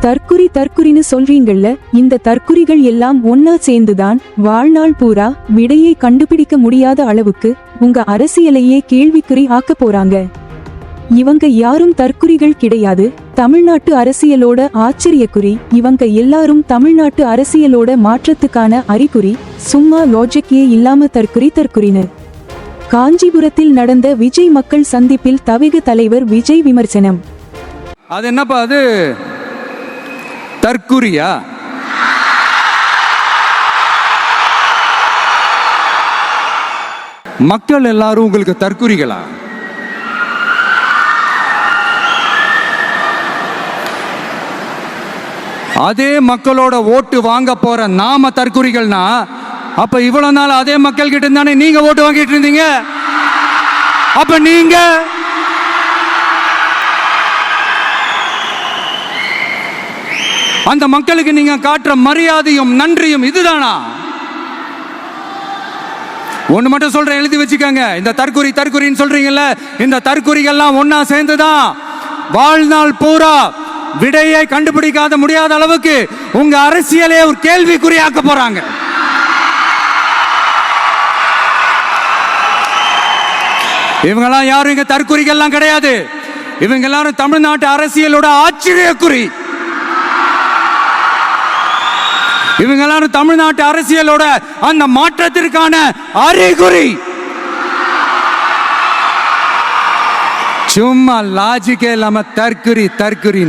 தற்குறி தற்குறின்னு சொல்றீங்கள்ல இந்த தற்குறிகள் எல்லாம் ஒன்னா சேர்ந்துதான் வாழ்நாள் பூரா விடையை கண்டுபிடிக்க முடியாத அளவுக்கு உங்க அரசியலையே கேள்விக்குறி ஆக்க போறாங்க. இவங்க யாரும் தற்குறிகள் கிடையாது. தமிழ்நாட்டு அரசியலோட ஆச்சரியக்குறி. இவங்க எல்லாரும் தமிழ்நாட்டு அரசியலோட மாற்றத்துக்கான அறிகுறி. சும்மா லாஜிக்கே இல்லாம தற்குறி தற்குறின்னு. காஞ்சிபுரத்தில் நடந்த விஜய் மக்கள் சந்திப்பில் தவிக தலைவர் விஜய் விமர்சனம். அது என்னப்பா அது? தற்குறியா? மக்கள் எல்லாரும் உங்களுக்கு தற்குறிகளா? அதே மக்களோட ஓட்டு வாங்க போற நாம தற்குறிகள்னா அப்ப இவ்வளவு நாள் அதே மக்கள் கிட்ட தானே நீங்க ஓட்டு வாங்கிட்டு இருந்தீங்க? அப்ப நீங்க அந்த மக்களுக்கு நீங்க காட்டுற மரியாதையும் நன்றியும் இதுதானா? ஒன்று மட்டும் சொல்றேன் எழுதி வச்சுக்கோங்க. இந்த தற்குறி தற்குறின்னு சொல்றீங்கல்ல இந்த தற்குறிகள்லாம் சேர்ந்து சேர்ந்துதான் வாழ்நாள் பூரா விடையை கண்டுபிடிக்காத முடியாத அளவுக்கு உங்க அரசியலே ஒரு கேள்விக்குறியாக்க போறாங்க. இவங்கெல்லாம் யாரும் இங்க தற்குறிகள்லாம் கிடையாது. இவங்க எல்லாரும் தமிழ்நாட்டு அரசியலோட ஆச்சரியக்குறி. இவங்க எல்லாரும் தமிழ்நாட்டு அரசியலோட அந்த மாற்றத்திற்கான அறிகுறி. சும்மா லாஜிக்கே இல்லாம தற்குறி தற்குறி